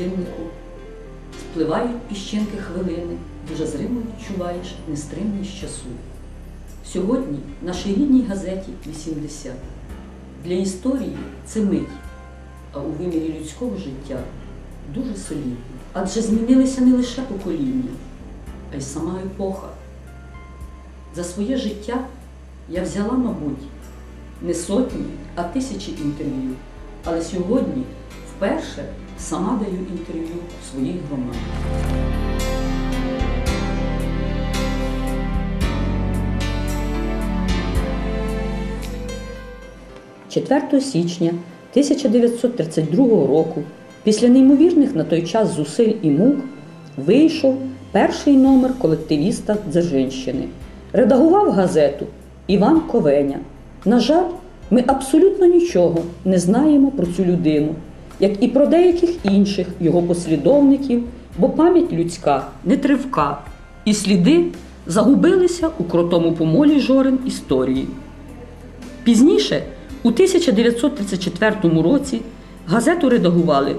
годиннику. Спливають піщинки хвилини, дуже зримо відчуваєш нестримність часу. Сьогодні нашій рідній газеті 80. Для історії це мить, а у вимірі людського життя дуже солідно. Адже змінилися не лише покоління, а й сама епоха. За своє життя я взяла, мабуть, не сотні, а тисячі інтерв'ю. Але сьогодні вперше сама даю інтерв'ю своїх громад. 4 січня 1932 року, після неймовірних на той час зусиль і мук, вийшов перший номер колективіста Дзержинщини. Редагував газету Іван Ковеня. На жаль, ми абсолютно нічого не знаємо про цю людину, як і про деяких інших його послідовників, бо пам'ять людська не тривка, і сліди загубилися у крутому помолі жорен історії. Пізніше, у 1934 році, газету редагували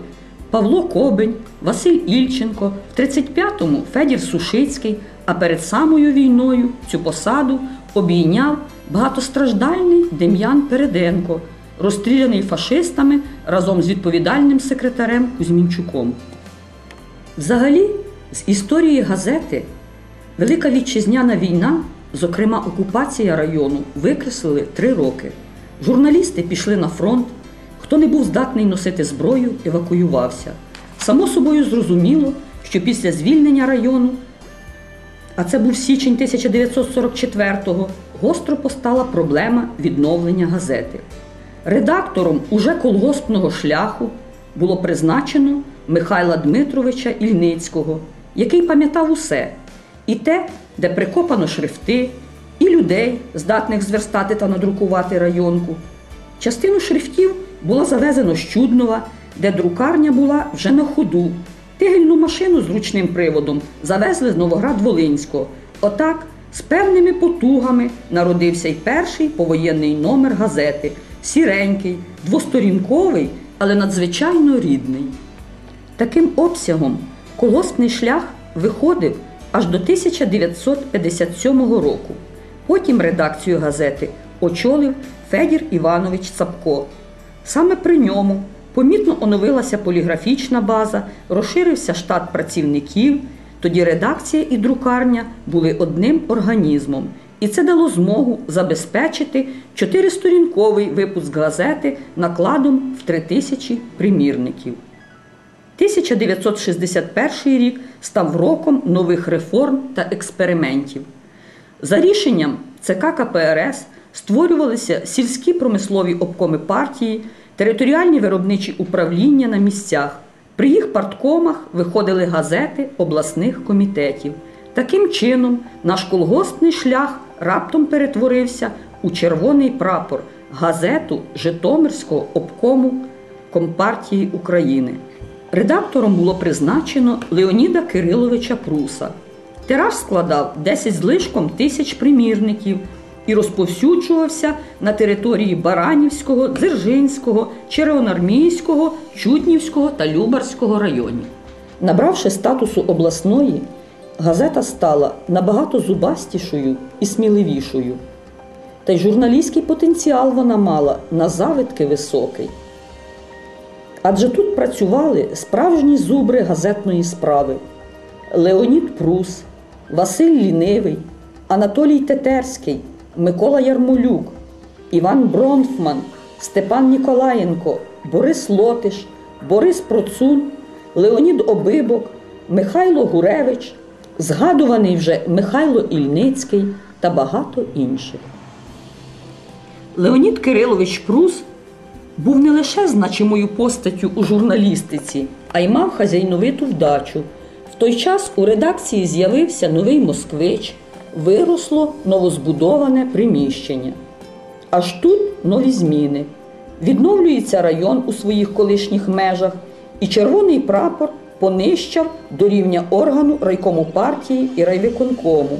Павло Кобень, Василь Ільченко, в 35-му Федір Сушицький, а перед самою війною цю посаду обійняв багатостраждальний Дем'ян Переденко, розстріляний фашистами разом з відповідальним секретарем Кузьмінчуком. Взагалі, з історії газети Велика Вітчизняна війна, зокрема окупація району, викреслили три роки. Журналісти пішли на фронт, хто не був здатний носити зброю, евакуювався. Само собою зрозуміло, що після звільнення району, а це був січень 1944-го, гостро постала проблема відновлення газети. Редактором уже колгоспного шляху було призначено Михайла Дмитровича Ільницького, який пам'ятав усе і те, де прикопано шрифти, і людей, здатних зверстати та надрукувати районку. Частину шрифтів було завезено з Чуднова, де друкарня була вже на ходу. Тигельну машину з ручним приводом завезли з Новоград-Волинського. Отак, з певними потугами народився й перший повоєнний номер газети сіренький, двосторінковий, але надзвичайно рідний. Таким обсягом колгоспний шлях виходив аж до 1957 року. Потім редакцію газети очолив Федір Іванович Цапко. Саме при ньому помітно оновилася поліграфічна база, розширився штат працівників. Тоді редакція і друкарня були одним організмом, і це дало змогу забезпечити чотиристорінковий випуск газети накладом в три тисячі примірників. 1961 рік став роком нових реформ та експериментів. За рішенням ЦК КПРС створювалися сільські промислові обкоми партії, територіальні виробничі управління на місцях. При їх парткомах виходили газети обласних комітетів. Таким чином, наш колгоспний шлях раптом перетворився у червоний прапор газету Житомирського обкому Компартії України. Редактором було призначено Леоніда Кириловича Пруса. Тираж складав 10 злишком тисяч примірників і розповсюджувався на території Баранівського, Дзержинського, Червоноармійського, Чуднівського та Любарського районів. Набравши статусу обласної, газета стала набагато зубастішою і сміливішою. Та й журналістський потенціал вона мала на завитки високий. Адже тут працювали справжні зубри газетної справи Леонід Прус, Василь Лінивий, Анатолій Тетерський, Микола Ярмолюк, Іван Бронфман, Степан Ніколаєнко, Борис Лотиш, Борис Процун, Леонід Обибок, Михайло Гуревич, згадуваний вже Михайло Ільницький та багато інших. Леонід Кирилович Прус був не лише значимою постаттю у журналістиці, а й мав хазяйновиту вдачу. В той час у редакції з'явився новий москвич, виросло новозбудоване приміщення. Аж тут нові зміни. Відновлюється район у своїх колишніх межах, і червоний прапор понищав до рівня органу райкому партії і райвиконкому.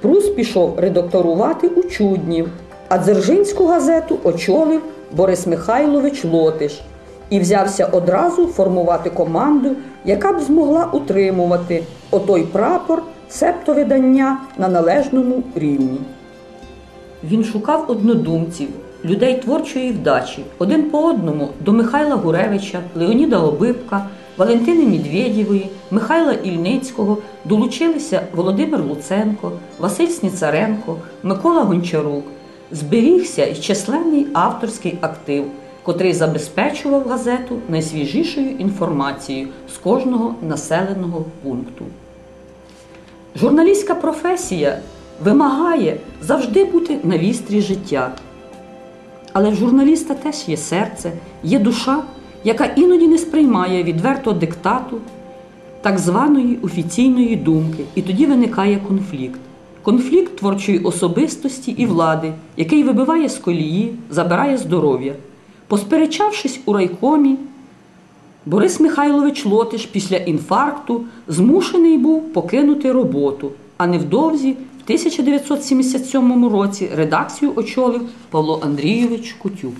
Прус пішов редакторувати у Чуднів, а Дзержинську газету очолив Борис Михайлович Лотиш. і взявся одразу формувати команду, яка б змогла утримувати отой прапор, септо видання на належному рівні. Він шукав однодумців, людей творчої вдачі, один по одному до Михайла Гуревича, Леоніда Лобибка, Валентини Медведєвої, Михайла Ільницького долучилися Володимир Луценко, Василь Сніцаренко, Микола Гончарук. Зберігся й численний авторський актив, котрий забезпечував газету найсвіжішою інформацією з кожного населеного пункту. Журналістська професія вимагає завжди бути на вістрі життя. Але в журналіста теж є серце, є душа, яка іноді не сприймає відвертого диктату так званої офіційної думки, і тоді виникає конфлікт. Конфлікт творчої особистості і влади, який вибиває з колії, забирає здоров'я. Посперечавшись у райкомі, Борис Михайлович Лотиш після інфаркту змушений був покинути роботу, а невдовзі в 1977 році редакцію очолив Павло Андрійович Кутюк.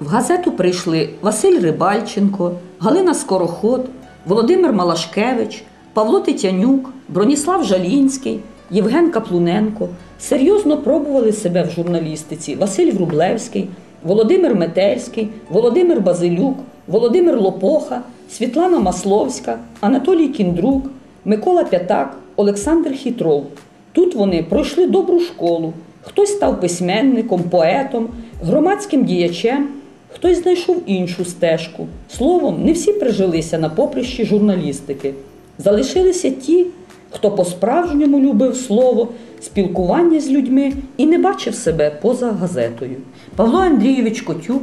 В газету прийшли Василь Рибальченко, Галина Скороход, Володимир Малашкевич, Павло Тетянюк, Броніслав Жалінський, Євген Каплуненко. Серйозно пробували себе в журналістиці Василь Врублевський, Володимир Метельський, Володимир Базилюк, Володимир Лопоха, Світлана Масловська, Анатолій Кіндрук, Микола П'ятак, Олександр Хітров. Тут вони пройшли добру школу. Хтось став письменником, поетом, громадським діячем, хтось знайшов іншу стежку. Словом, не всі прижилися на поприщі журналістики. Залишилися ті, хто по-справжньому любив слово, спілкування з людьми і не бачив себе поза газетою. Павло Андрійович Котюк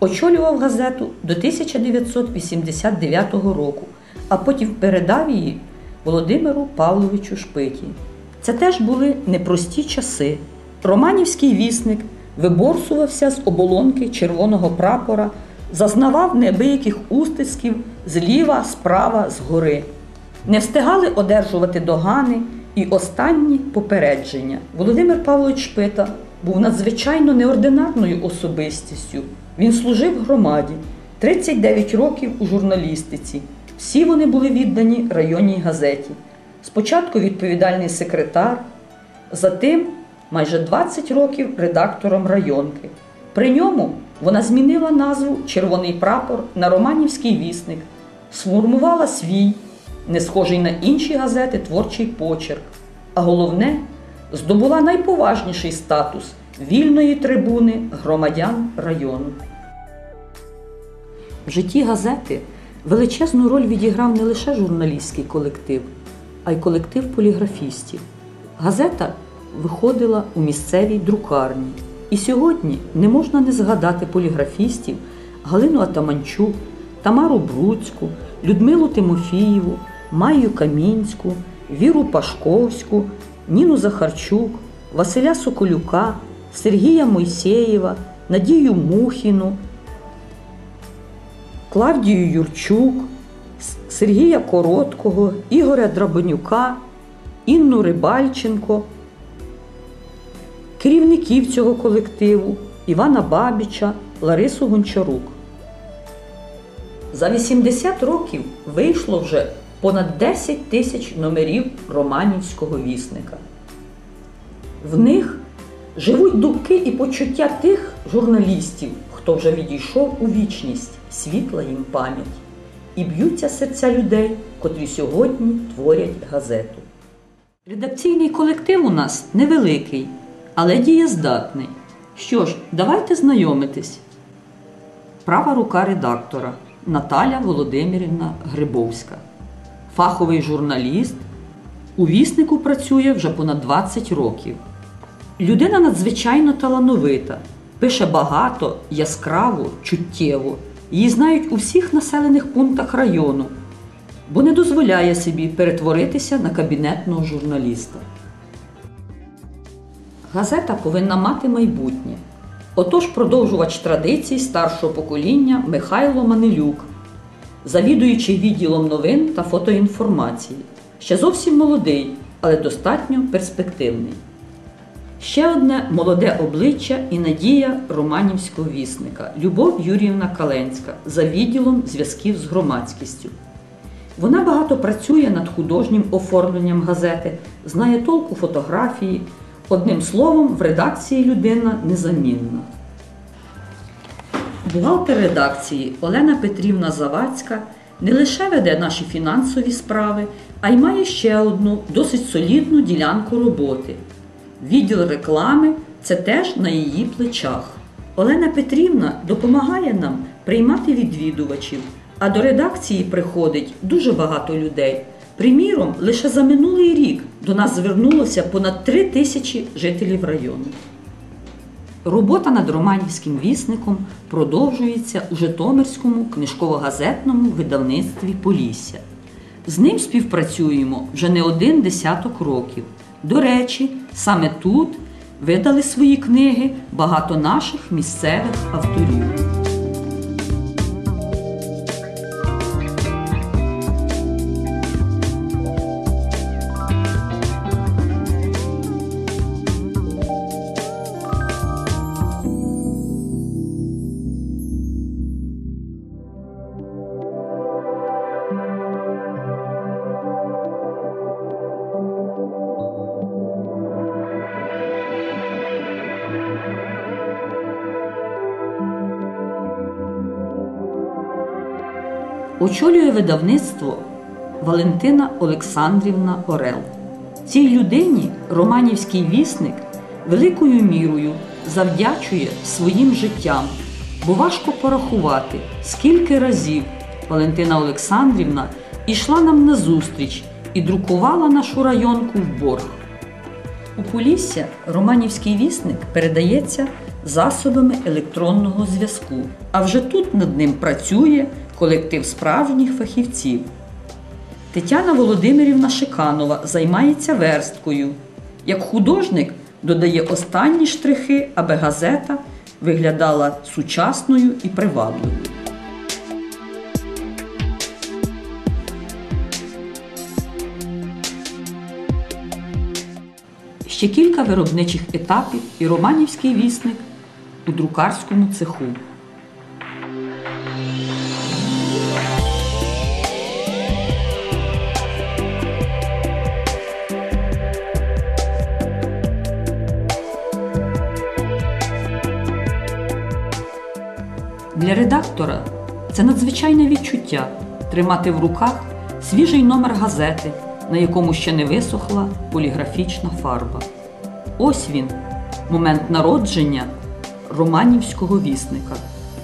очолював газету до 1989 року, а потім передав її Володимиру Павловичу Шпиті. Це теж були непрості часи. Романівський вісник виборсувався з оболонки червоного прапора, зазнавав неабияких устисків зліва, справа, згори. Не встигали одержувати догани і останні попередження. Володимир Павлович Шпита був надзвичайно неординарною особистістю. Він служив громаді 39 років у журналістиці. Всі вони були віддані районній газеті. Спочатку відповідальний секретар, затим майже 20 років редактором районки. При ньому вона змінила назву Червоний прапор на Романівський вісник, сформувала свій, не схожий на інші газети, творчий почерк. А головне, здобула найповажніший статус вільної трибуни громадян району. В житті газети величезну роль відіграв не лише журналістський колектив, а й колектив поліграфістів. Газета виходила у місцевій друкарні. І сьогодні не можна не згадати поліграфістів Галину Атаманчук, Тамару Бруцьку, Людмилу Тимофієву, Майю Камінську, Віру Пашковську, Ніну Захарчук, Василя Соколюка, Сергія Мойсеєва, Надію Мухіну, Клавдію Юрчук, Сергія Короткого, Ігоря Драбанюка, Інну Рибальченко, керівників цього колективу Івана Бабіча, Ларису Гончарук. За 80 років вийшло вже понад 10 тисяч номерів Романівського вісника. В них живуть думки і почуття тих журналістів, хто вже відійшов у вічність, світла їм пам'ять, і б'ються серця людей, котрі сьогодні творять газету. Редакційний колектив у нас невеликий, але дієздатний. Що ж, давайте знайомитись. Права рука редактора Наталя Володимирівна Грибовська. Фаховий журналіст. У віснику працює вже понад 20 років. Людина надзвичайно талановита, пише багато, яскраво, чуттєво. Її знають у всіх населених пунктах району, бо не дозволяє собі перетворитися на кабінетного журналіста. Газета повинна мати майбутнє. Отож, продовжувач традицій старшого покоління Михайло Манилюк, завідуючий відділом новин та фотоінформації. Ще зовсім молодий, але достатньо перспективний. Ще одне молоде обличчя і надія романівського вісника Любов Юріївна Каленська за відділом зв'язків з громадськістю. Вона багато працює над художнім оформленням газети, знає толку фотографії. Одним словом, в редакції людина незамінна. Бухгалтер редакції Олена Петрівна Завадська не лише веде наші фінансові справи, а й має ще одну досить солідну ділянку роботи. Відділ реклами це теж на її плечах. Олена Петрівна допомагає нам приймати відвідувачів, а до редакції приходить дуже багато людей. Приміром, лише за минулий рік до нас звернулося понад три тисячі жителів району. Робота над Романівським вісником продовжується у Житомирському книжково-газетному видавництві Полісся. З ним співпрацюємо вже не один десяток років. До речі, саме тут видали свої книги багато наших місцевих авторів. Очолює видавництво Валентина Олександрівна Орел. Цій людині Романівський вісник великою мірою завдячує своїм життям, бо важко порахувати, скільки разів Валентина Олександрівна ішла нам на зустріч і друкувала нашу районку в борг. У Полісся Романівський вісник передається засобами електронного зв'язку, а вже тут над ним працює колектив справжніх фахівців. Тетяна Володимирівна Шиканова займається версткою. Як художник додає останні штрихи, аби газета виглядала сучасною і привабливою. Ще кілька виробничих етапів і Романівський вісник у друкарському цеху. Для редактора це надзвичайне відчуття тримати в руках свіжий номер газети, на якому ще не висохла поліграфічна фарба. Ось він, момент народження романівського вісника.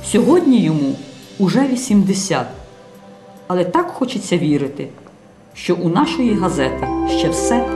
Сьогодні йому уже 80. Але так хочеться вірити, що у нашої газети ще все.